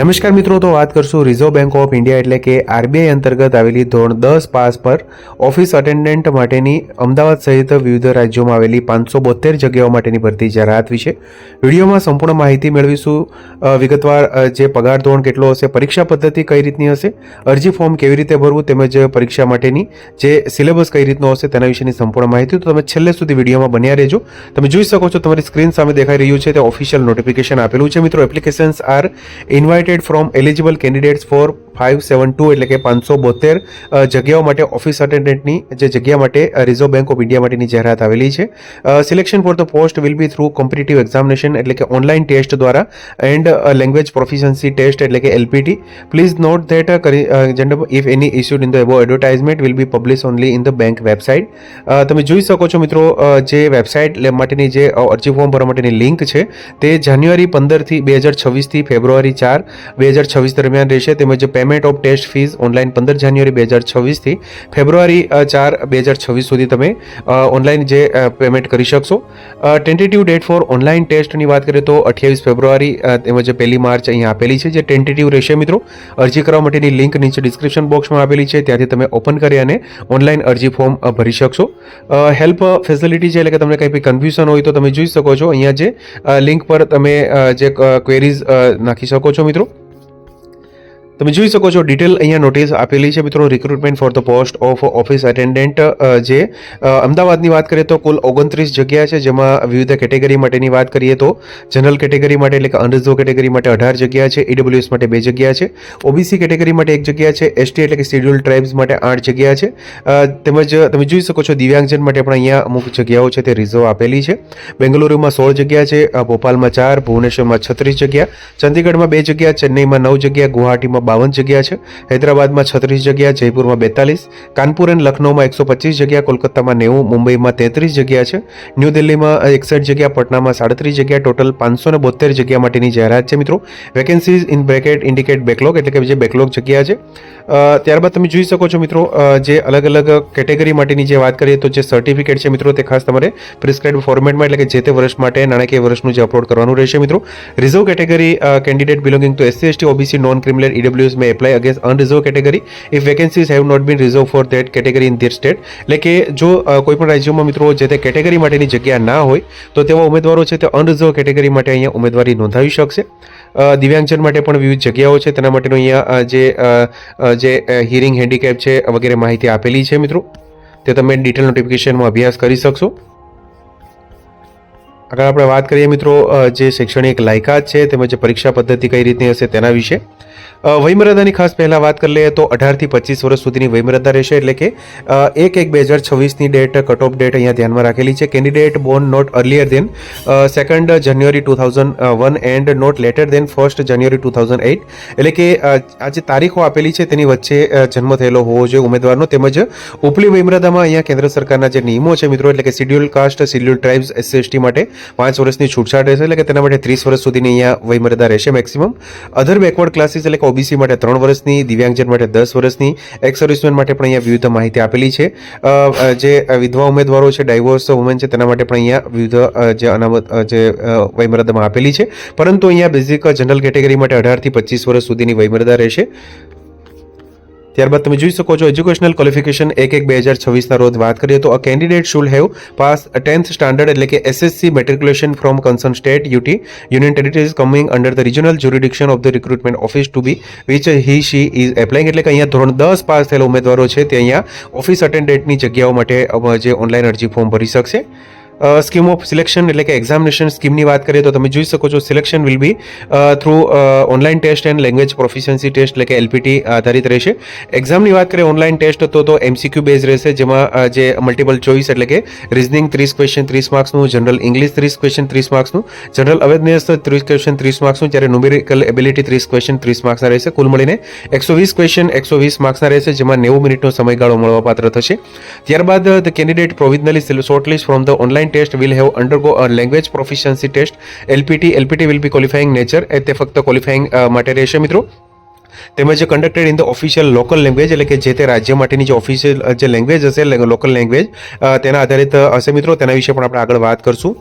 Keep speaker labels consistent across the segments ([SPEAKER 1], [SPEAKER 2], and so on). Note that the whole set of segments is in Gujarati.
[SPEAKER 1] નમસ્કાર મિત્રો, તો વાત કરશું રિઝર્વ બેંક ઓફ ઇન્ડિયા એટલે કે આરબીઆઈ અંતર્ગત આવેલી ધોરણ દસ પાસ પર ઓફિસ અટેન્ડન્ટ માટેની અમદાવાદ સહિત વિવિધ રાજ્યોમાં આવેલી પાંચસો બોતેર જગ્યાઓ માટેની ભરતી જાહેરાત વિશે વિડીયોમાં સંપૂર્ણ માહિતી મેળવીશું. વિગતવાર જે પગાર ધોરણ કેટલો હશે, પરીક્ષા પદ્ધતિ કઈ રીતની હશે, અરજી ફોર્મ કેવી રીતે ભરવું તેમજ પરીક્ષા માટેની જે સિલેબસ કઈ રીતનો હશે તેના વિશેની સંપૂર્ણ માહિતી. તો તમે છેલ્લે સુધી વિડીયોમાં બન્યા રહેજો. તમે જોઈ શકો છો, તમારી સ્ક્રીન સામે દેખાઈ રહ્યું છે તે ઓફિશિયલ નોટિફિકેશન આપેલું છે. મિત્રો applications are invited from eligible candidates for five seven two એટલે કે પાંચસો બોતેર જગ્યાઓ માટે ઓફિસ અટેન્ડન્ટની જે જગ્યા માટે રિઝર્વ બેંક ઓફ ઇન્ડિયા માટેની જાહેરાત આવેલી છે. Selection for the post will be through competitive examination એટલે કે ઓનલાઈન ટેસ્ટ દ્વારા એન્ડ લેંગ્વેજ પ્રોફિશન્સી ટેસ્ટ એટલે કે LPT please note that gender if any issued in the above advertisement will be publish only in the bank website તમે જોઈ શકો છો મિત્રો જે વેબસાઇટ માટેની જે અરજી ફોર્મ ભરવા માટેની લિંક છે, તે જાન્યુઆરી પંદરથી બે હજાર છવ્વીસથી ફેબ્રુઆરી ચાર બે હજાર છવ્વીસ દરમિયાન રહેશે. તેમજ payment of test fees online પંદર જાન્યુઆરી બે હજાર છવ્વીસથી ફેબ્રુઆરી ચાર બે હજાર છવ્વીસ સુધી તમે ઓનલાઈન જે પેમેન્ટ કરી શકશો. ટેન્ટેટિવ ડેટ ફોર ઓનલાઈન ટેસ્ટની વાત કરીએ તો અઠ્યાવીસ ફેબ્રુઆરી તેમજ પહેલી માર્ચ અહીંયા આપેલી છે, જે ટેન્ટેટિવ રહેશે મિત્રો. અરજી કરવા માટેની લિંક નીચે ડિસ્ક્રિપ્શન બોક્સમાં આપેલી છે. ત્યાંથી તમે ઓપન કરી અને ઓનલાઈન અરજી ફોર્મ ભરી શકશો. હેલ્પ ફેસિલિટી છે એટલે કે તમને કંઈ બી કન્ફ્યુઝન હોય તો તમે જોઈ શકો છો. અહીંયા જે લિંક પર તમે જે ક્વેરીઝ નાખી શકો છો મિત્રો. તમે જોઈ શકો છો ડિટેલ અહીંયા નોટિસ આપેલી છે મિત્રો recruitment for the post of office attendant જે અમદાવાદની વાત કરીએ તો કુલ ઓગણત્રીસ જગ્યા છે, જેમાં વિવિધ કેટેગરી માટેની વાત કરીએ તો જનરલ કેટેગરી માટે એટલે કે અનરિઝર્વ કેટેગરી માટે અઢાર જગ્યા છે ઈડબ્લ્યુએસ માટે બે જગ્યા છે ઓબીસી કેટેગરી માટે એક જગ્યા છે એસટી એટલે કે શેડ્યુલ ટ્રાઇબ્સ માટે આઠ જગ્યા છે તેમજ તમે જોઈ શકો છો દિવ્યાંગજન માટે પણ અહીંયા અમુક જગ્યાઓ છે, તે રિઝર્વ આપેલી છે, બેંગલુરુમાં સોળ જગ્યા છે ભોપાલમાં ચાર, ભુવનેશ્વરમાં છત્રીસ જગ્યા, ચંદીગઢમાં બે જગ્યા, ચેન્નઈમાં નવ જગ્યા, ગુવાહાટીમાં બાવન જગ્યા છે. હૈદરાબાદમાં છત્રીસ જગ્યા, જયપુરમાં બેતાલીસ, કાનપુર એન્ડ લખનૌમાં એકસો પચીસ જગ્યા, કોલકાતામાં નેવું, મુંબઈમાં તેત્રીસ જગ્યા છે. ન્યૂ દિલ્હીમાં એકસઠ જગ્યા, પટનામાં સાડત્રીસ જગ્યા, ટોટલ પાંચસો ને બોતેર જગ્યા માટેની જાહેરાત છે મિત્રો. Vacancies in bracket indicate backlog એટલે કે જે બેકલોગ જગ્યા છે. ત્યારબાદ તમે જોઈ શકો છો મિત્રો જે અલગ અલગ કેટેગરી માટેની જે વાત કરીએ તો જે સર્ટિફિકેટ છે મિત્રો તે ખાસ તમારે પ્રિસ્ક્રાઇબ ફોર્મેટમાં એટલે કે જે તે વર્ષ માટે, નાણાકીય વર્ષનું જે અપલોડ કરવાનું રહેશે મિત્રો. Reserve category candidate belonging to SC ST OBC non criminal EWS may apply against unreserve category if vacancies have not been reserve for that category in their state એટલે કે જો કોઈ પણ રાજ્યોમાં મિત્રો જે તે કેટેગરી માટેની જગ્યા ના હોય, તો તેવા ઉમેદવારો છે તે અનરિઝર્વ કેટેગરી માટે અહીંયા ઉમેદવારી નોંધાવી શકશે. દિવ્યાંગજન માટે પણ વિવિધ જગ્યાઓ છે, તેના માટેનું અહીંયા જે જે હિયરિંગ હેન્ડીકેપ છે વગેરે માહિતી આપેલી છે મિત્રો. તે તમે ડિટેલ નોટિફિકેશનમાં અભ્યાસ કરી શકશો. આગળ આપણે વાત કરીએ મિત્રો જે શૈક્ષણિક લાયકાત છે, તેમજ પરીક્ષા પદ્ધતિ કઈ રીતની હશે તેના વિશે. વયમર્યાદાની ખાસ પહેલાં વાત કરી લઈએ તો અઢારથી પચીસ વર્ષ સુધીની વયમર્યાદા રહેશે એટલે કે એક એક બે હજાર છવ્વીસની ડેટ કટ ઓફ ડેટ અહીંયા ધ્યાનમાં રાખેલી છે. Candidate born not earlier than second January two thousand one and not later than first January two thousand eight એટલે કે આ જે તારીખો આપેલી છે તેની વચ્ચે જન્મ થયેલો હોવો જોઈએ ઉમેદવારનો. તેમજ ઉપલી વયમર્યાદામાં અહીંયા કેન્દ્ર સરકારના જે નિયમો છે મિત્રો, એટલે કે schedule caste schedule tribes SC ST માટે પાંચ વર્ષની છૂટછાટ રહેશે. એટલે કે તેના માટે ત્રીસ વર્ષ સુધીની અહીંયા વયમર્યાદા રહેશે મેક્સિમમ અધર બેકવર્ડ ક્લાસીસ એટલે કે ઓબીસી માટે ત્રણ વર્ષની દિવ્યાંગજન માટે દસ વર્ષની એક્સ માટે પણ અહીંયા વિવિધ માહિતી આપેલી છે. જે વિધવા ઉમેદવારો છે ડાયવોર્સ વુમેન છે, તેના માટે પણ અહીંયા વિવિધ જે અનામત જે વયમર્યાદામાં આપેલી છે. પરંતુ અહીંયા બેઝિક જનરલ કેટેગરી માટે અઢારથી પચીસ વર્ષ સુધીની વયમર્યાદા રહેશે. ત્યારબાદ તમે જોઈ શકો છો એજ્યુકેશનલ ક્વોલિફિકેશન એક એક બે હજાર છવ્વીસના રોજ વાત કરીએ તો a candidate should have pass tenth standard એટલે કે SSC matriculation from concern state UT union territories coming under the regional jurisdiction of the recruitment office to be which he she is applying એટલે કે અહીંયા ધોરણ દસ પાસ થયેલા ઉમેદવારો છે તે અહીંયા ઓફિસ અટેન્ડન્ટની જગ્યાઓ માટે જે ઓનલાઈન અરજી ફોર્મ ભરી શકશે. સ્કીમ ઓફ સિલેક્શન એટલે કે એક્ઝામિનેશન સ્કીમની વાત કરીએ તો તમે જોઈ શકો છો selection will be through online test and language proficiency test એટલે કે એલપીટી આધારિત રહેશે. એક્ઝામની વાત કરીએ ઓનલાઈન ટેસ્ટ તો તો એમસીક્યુ બેઝ રહેશે, જેમાં જે મલ્ટિપલ ચોઇસ એટલે કે રિઝનિંગ ત્રીસ ક્વેશ્ચન ત્રીસ માર્ક્સનું જનરલ ઇંગ્લિશ ત્રીસ ક્વેશ્ચન ત્રીસ માર્ક્સનું જનરલ અવેરનેસ ત્રીસ ક્વેશ્ચન ત્રીસ માર્ક્સનું જ્યારે ન્યુમેરિકલ એબિલિટી ત્રીસ ક્વેશ્ચન ત્રીસ માર્ક્સના રહેશે. કુલ મળીને એકસો વીસ ક્વેશ્ચન એકસો વીસ માર્ક્સના રહેશે, જેમાં નેવું મિનિટનો સમયગાળો મળવાપાત્ર થશે. ત્યારબાદ the candidate provisionally shortlist from the online test will have undergo a language proficiency test LPT LPT will be qualifying nature એ તે ફક્ત ક્વોલિફાઈંગ માટે રહેશે મિત્રો. તેમજ conducted in the official local language એટલે કે જે તે રાજ્ય માટેની જે ઓફિશિયલ જે લેંગ્વેજ હશે લોકલ લેંગ્વેજ તેના આધારિત હશે મિત્રો. તેના વિશે પણ આપણે આગળ વાત કરશું.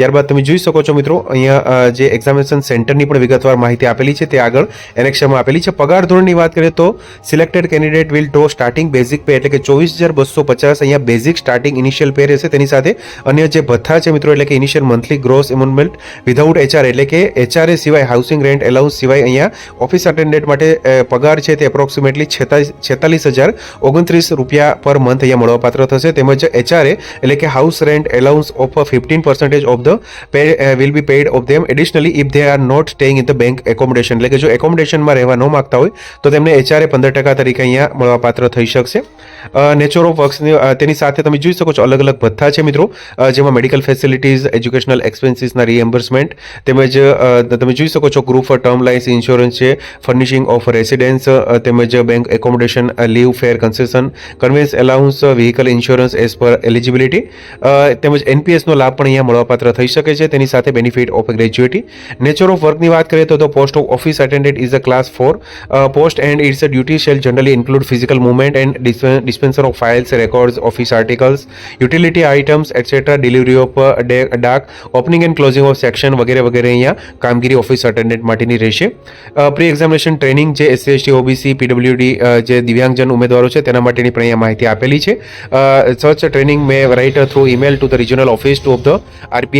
[SPEAKER 1] ત્યારબાદ તમે જોઈ શકો છો મિત્રો, અહીંયા જે એક્ઝામિનેશન સેન્ટરની પણ વિગતવાર માહિતી આપેલી છે, તે આગળ એનેક્શનમાં આપેલી છે. પગાર ધોરણની વાત કરીએ તો selected candidate will draw starting basic pay એટલે કે ચોવીસ હજાર બસો પચાસ અહીંયા બેઝિક સ્ટાર્ટિંગ ઇનિશિયલ પે રહેશે. તેની સાથે અન્ય જે ભથ્થા છે મિત્રો, એટલે કે initial monthly gross emolument without HR એટલે કે એચઆરએ સિવાય હાઉસિંગ રેન્ટ એલાઉન્સ સિવાય અહીંયા ઓફિસ અટેન્ડન્ટ માટે પગાર છે તે એપ્રોક્સિમેટલી છેતાલીસ હજાર ઓગણત્રીસ રૂપિયા પર મંથ અહીંયા મળવાપાત્ર થશે. તેમજ એચઆરએ એટલે કે house rent allowance of fifteen percentage of the pay uh, will be paid of them. Additionally if they are not staying in the bank એટલે કે જો એકોમોડેશનમાં રહેવા ન માગતા હોય તો તેમને એચઆરએ પંદર ટકા તરીકે અહીંયા મળવાપાત્ર થઈ શકશે. નેચર ઓફ વર્ક્સની તેની સાથે તમે જોઈ શકો છો અલગ અલગ ભથ્થા છે મિત્રો. જેમાં મેડિકલ ફેસિલિટીઝ એજ્યુકેશનલ એક્સપેન્સીસના રિએમ્બર્સમેન્ટ તેમજ તમે જોઈ શકો છો group four term lines insurance છે ફર્નિશિંગ ઓફ રેસિડેન્સ તેમજ bank accommodation leave fare concession conveyance allowance vehicle insurance as per eligibility તેમજ એનપીએસનો લાભ પણ અહીંયા મળવાપાત્ર થઈ શકે છે. તેની સાથે benefit of gratuity nature of વર્કની વાત કરીએ તો post of office attendant is a class four post and it's a duty shall generally include physical movement and dispenser of files records office articles utility items etcetera delivery of dak opening and closing of section વગેરે વગેરે અહીંયા કામગીરી ઓફિસ અટેન્ડન્ટ માટેની રહેશે. પ્રી એક્ઝામિનેશન ટ્રેનિંગ જે એસસી એસટી ઓબીસી પીડબ્લ્યુડી જે દિવ્યાંગજન ઉમેદવારો છે તેના માટેની પણ અહીંયા માહિતી આપેલી છે. Search training may write through email to the regional office to of the RPI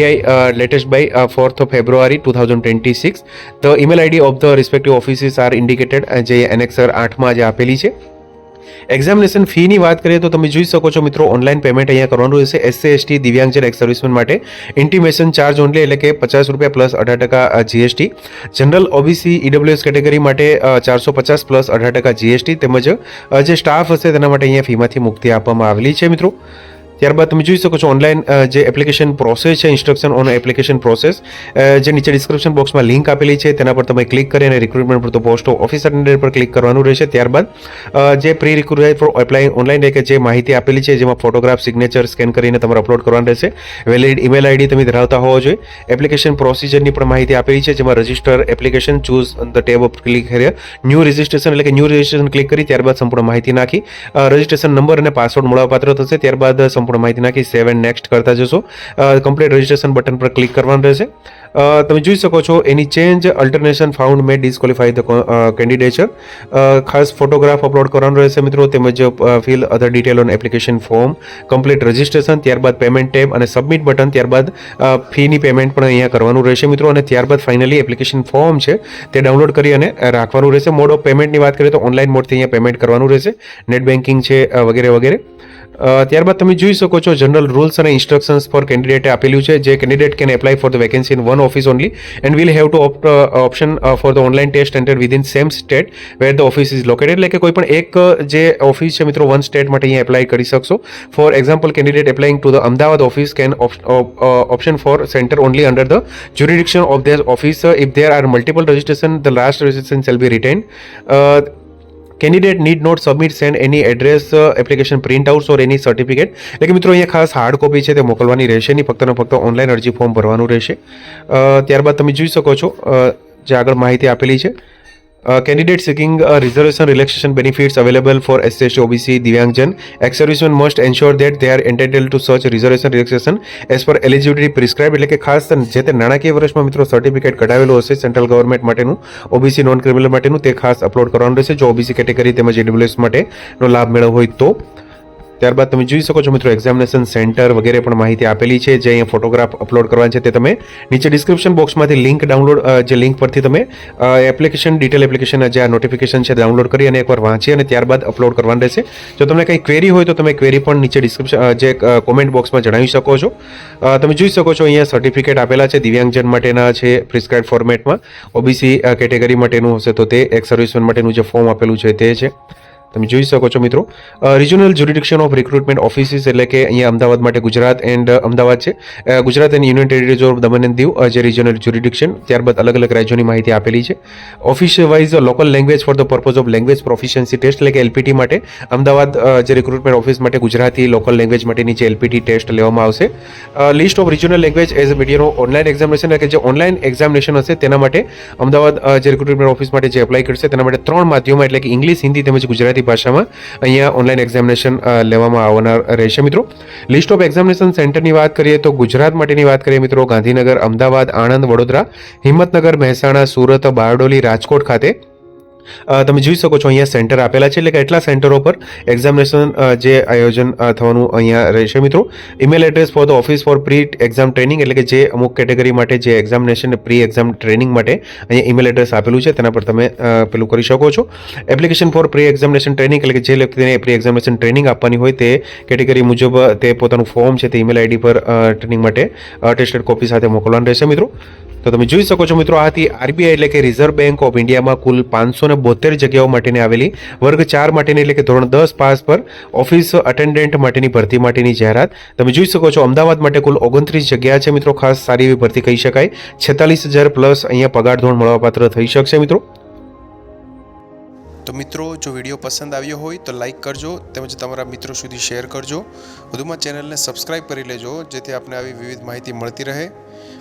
[SPEAKER 1] latest by fourth of February two thousand twenty six the email ID of the respective offices are indicated જે એનેક્સર આઠમાં જે આપેલી છે એક્ઝામિનેશન ફીની વાત કરીએ તો તમે જોઈ શકો છો મિત્રો ઓનલાઈન પેમેન્ટ અહીંયા કરવાનું રહેશે એસસી એસટી દિવ્યાંગજન એક્સ સર્વિસમેન માટે ઇન્ટિમેશન ચાર્જ ઓનલી એટલે કે પચાસ રૂપિયા પ્લસ અઢાર ટકા GST general OBC EWS category માટે ચારસો પચાસ પ્લસ અઢાર ટકા જીએસટી તેમજ અ, જે સ્ટાફ હશે તેના માટે અહીંયા ફીમાંથી મુક્તિ આપવામાં આવેલી છે મિત્રો ત્યારબાદ તમે જોઈ શકો છો ઓનલાઈન જે એપ્લિકેશન પ્રોસેસ છે ઇન્સ્ટ્રક્શન ઓન એપ્લિકેશન પ્રોસેસ જે નીચે ડિસ્ક્રિપ્શન બોક્સમાં લિંક આપેલી છે, તેના પર તમે ક્લિક કરી અને રિક્રુટમેન્ટ પર તો પોસ્ટ ઓફિસ અટેન્ડન્ટ પર ક્લિક કરવાનું રહેશે. ત્યારબાદ જે pre recruitment for apply online કે જે માહિતી આપેલી છે, જેમાં ફોટોગ્રાફ સિગ્નેચર સ્કેન કરીને તમારે અપલોડ કરવાનું રહેશે. વેલિડ ઈમેલ આઈડી તમે ધરાવતા હોવો જોઈએ. એપ્લિકેશન પ્રોસિજરની પણ માહિતી આપેલી છે, જેમાં register application choose the tab of click કરી ન્યૂ રજિસ્ટ્રેશન એટલે કે ન્યૂ રજિસ્ટ્રેશન ક્લિક કરી, ત્યારબાદ સંપૂર્ણ માહિતી નાખી. રજિસ્ટ્રેશન નંબર અને પાસવર્ડ મળવાપાત્ર થશે. ત્યારબાદ સંપૂર્ણ માહિતી નાખી. સેવન નેક્સ્ટ કરતા જશો. કમ્પ્લીટ રજિસ્ટ્રેશન બટન પર ક્લિક કરવાનું રહેશે. તમે જોઈ શકો છો, any change alteration found may disqualify the candidature ખાસ ફોટોગ્રાફ અપલોડ કરવાનું રહેશે મિત્રો. તેમજ fill other detail on application form complete registration ત્યારબાદ પેમેન્ટ ટેબ અને સબમિટ બટન ત્યારબાદ ફીની પેમેન્ટ પણ અહીંયા કરવાનું રહેશે મિત્રો. અને ત્યારબાદ ફાઇનલી એપ્લિકેશન ફોર્મ છે, તે ડાઉનલોડ કરી અને રાખવાનું રહેશે. મોડ ઓફ પેમેન્ટની વાત કરીએ તો ઓનલાઈન મોડથી અહીંયા પેમેન્ટ કરવાનું રહેશે. નેટ બેન્કિંગ છે વગેરે વગેરે. ત્યારબાદ તમે જોઈ શકો છો જનરલ રૂલ્સ અને ઇન્સ્ટ્રક્શન્સ ફોર કેન્ડિડેટે આપેલું છે. જે candidate can apply for the vacancy in one office only and will have to opt option for the online test enter within same state where the office is located એટલે કે કોઈ પણ એક અ, જે ઓફિસ છે મિત્રો વન સ્ટેટ માટે અહીંયા એપ્લાય કરી શકશો. For example candidate applying to the Ahmedabad office can option for centre only under the jurisdiction of their office. Uh, if there are multiple registration the last registration shall be retained. uh, candidate need not submit send any address application print out or any certificate એટલે કે મિત્રો, અહીંયા ખાસ હાર્ડ કોપી છે, તે મોકલવાની રહેશે નહીં. ફક્ત ને ફક્ત ઓનલાઈન અરજી ફોર્મ ભરવાનું રહેશે. ત્યારબાદ તમે જોઈ શકો છો જે આગળ માહિતી આપેલી છે candidate seeking reservation relaxation benefits available for S S OBC દિવ્યાંગજન ex serviceman must ensure that they are intended to such reservation relaxation as per eligibility prescribe એટલે કે ખાસ જે તે નાણાકીય વર્ષમાં મિત્રો સર્ટિફિકેટ કઢાવેલું હશે સેન્ટ્રલ ગવર્મેન્ટ માટેનું ઓબીસી નોન ક્રિમિનલ માટેનું તે ખાસ અપલોડ કરવાનું રહેશે. જો ઓબીસી કેટેગરી તેમજ એડબ્લ્યુએસ માટેનો લાભ મેળવવો હોય તો. ત્યારબાદ તમે જોઈ શકો છો મિત્રો એક્ઝામિનેશન સેન્ટર વગેરે પણ માહિતી આપેલી છે, જે અહીંયા ફોટોગ્રાફ અપલોડ કરવાની છે તે તમે નીચે ડિસ્ક્રિપ્શન બોક્સમાંથી લિંક ડાઉનલોડ જે લિંક પરથી તમે એપ્લિકેશન ડિટેલ એપ્લિકેશન જે આ નોટિફિકેશન છે ડાઉનલોડ કરી અને એકવાર વાંચી અને ત્યારબાદ અપલોડ કરવાનું રહેશે. જો તમને કંઈ ક્વેરી હોય તો તમે ક્વેરી પણ નીચે ડિસ્ક્રિપ્શન જે કોમેન્ટ બોક્સમાં જણાવી શકો છો. તમે જોઈ શકો છો અહીંયા સર્ટિફિકેટ આપેલા છે દિવ્યાંગજન માટેના છે પ્રિસ્ક્રાઇબ ફોર્મેટમાં ઓબીસી કેટેગરી માટેનું હશે તો તે, એક સર્વિસમેન માટેનું જે ફોર્મ આપેલું છે તે છે. તમે જોઈ શકો છો મિત્રો. Regional jurisdiction of recruitment offices એટલે કે અહીંયા અમદાવાદ માટે ગુજરાત એન્ડ અમદાવાદ છે. Gujarat and union territories of Daman and Diu જે રિજનલ જ્યુરિડિક્શન ત્યારબાદ અલગ અલગ રાજ્યોની માહિતી આપેલી છે. Office wise local language for the purpose of language proficiency test એટલે કે એલપીટી માટે, અમદાવાદ જે રિક્રુટમેન્ટ ઓફિસ માટે ગુજરાતી લોકલ લેંગ્વેજ માટેની જે એલપીટી ટેસ્ટ લેવામાં આવશે. List of regional language as a મીડિયાનો ઓનલાઈન એક્ઝામિનેશન એટલે કે જે ઓનલાઈન એક્ઝામિનેશન હશે તેના માટે અમદાવાદ જે રિક્રુટમેન્ટ ઓફિસ માટે જે એપ્લાય કરશે તેના માટે ત્રણ માધ્યમો એટલે કે ઇંગ્લિશ હિન્દી તેમજ ગુજરાતી ભાષામાં અહીંયા ઓનલાઈન એક્ઝામિનેશન લેવામાં આવનાર રહેશે. મિત્રો લિસ્ટ ઓફ એક્ઝામિનેશન સેન્ટરની વાત કરીએ તો ગુજરાત માટેની વાત કરીએ મિત્રો, ગાંધીનગર, અમદાવાદ, આણંદ, વડોદરા, હિંમતનગર, મહેસાણા, સુરત, બારડોલી, રાજકોટ ખાતે તમે જોઈ શકો છો અહીંયા સેન્ટર આપેલા છે, એટલે કે એટલા સેન્ટરો પર એક્ઝામિનેશન જે આયોજન થવાનું અહીંયા રહેશે. મિત્રો email address for the office for pre exam training એટલે કે જે અમુક કેટેગરી માટે જે એક્ઝામિનેશન પ્રી એક્ઝામ ટ્રેનિંગ માટે અહીંયા ઈમેલ એડ્રેસ આપેલું છે, તેના પર તમે પેલું કરી શકો છો. Application for pre examination training એટલે કે જે વ્યક્તિને પ્રી એક્ઝામિનેશન ટ્રેનિંગ આપવાની હોય તે કેટેગરી મુજબ તે પોતાનું ફોર્મ છે તે ઈમેલ આઈડી પર ટ્રેનિંગ માટે અટેસ્ટેડ કોપી સાથે મોકલવાનું રહેશે. મિત્રો તો તમે જોઈ શકો છો મિત્રો, આ હતી આરબીઆઈ એટલે કે રિઝર્વ બેંક ઓફ ઇન્ડિયામાં કુલ પાંચસો ને બોતેર જગ્યાઓ માટેની આવેલી. વર્ગ ચાર માટેની એટલે કે ધોરણ દસ પાસ પર ઓફિસ અટેન્ડન્ટ માટેની ભરતી માટેની જાહેરાત. તમે જોઈ શકો છો, અમદાવાદ માટે કુલ ઓગણત્રીસ જગ્યા છે મિત્રો, ખાસ સારી એવી ભરતી કહી શકાય. છેતાલીસ હજાર પ્લસ અહીંયા પગાર ધોરણ મળવાપાત્ર થઈ શકશે મિત્રો.
[SPEAKER 2] તો મિત્રો, જો વીડિયો પસંદ આવ્યો હોય તો લાઈક કરજો, તેમજ તમારા મિત્રો સુધી શેર કરજો. વધુમાં ચેનલને સબસ્ક્રાઇબ કરી લેજો, જેથી આપને આવી વિવિધ માહિતી મળતી રહે.